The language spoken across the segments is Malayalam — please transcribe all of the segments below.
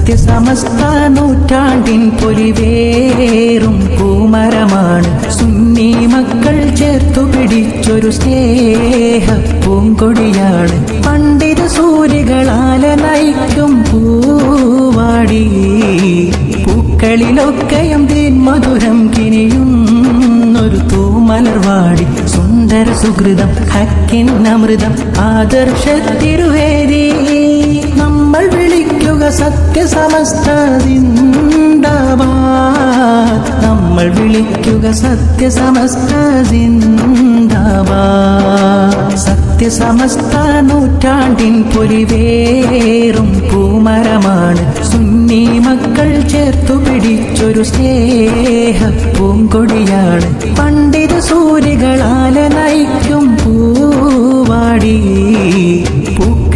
സത്യസമസ്ത പൊലിവേറും പൂമരമാണ് സുന്നി മക്കൾ ചേർത്തു പിടിച്ചൊരു സ്നേഹ പൂങ്കൊടിയാണ് പണ്ഡിത സൂര്യകളാല നയിക്കും പൂവാടി. പൂക്കളിലൊക്കെയും മധുരം കിനിയുന്നൊരു തൂമലർവാടി സുന്ദര സുഹൃതം ഹക്കിൻ അമൃതം ആദർശ തിരുവേദി. വിളിക്കുക സത്യസമസ്ത നമ്മൾ വിളിക്കുക സത്യസമസ്ത സത്യ സത്യസമസ്ത നൂറ്റാണ്ടിൻ പൊലിവേറും പൂമരമാണ്. സുന്നി മക്കൾ ചേർത്തു പിടിച്ചൊരു സ്നേഹ പൂങ്കൊടിയാണ് പണ്ഡിത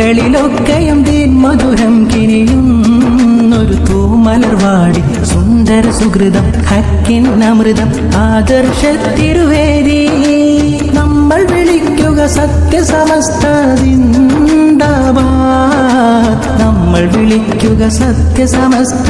പൂക്കളിലൊക്കെയും മധുരം കിനിയുന്നൊരു തൂമലർവാടി സുന്ദര സുഹൃതം ഹക്കിൻ അമൃതം ആദർശ തിരുവേദി നമ്മൾ വിളിക്കുക സത്യസമസ്ത സിന്ദാബാദ് നമ്മൾ വിളിക്കുക സത്യസമസ്ത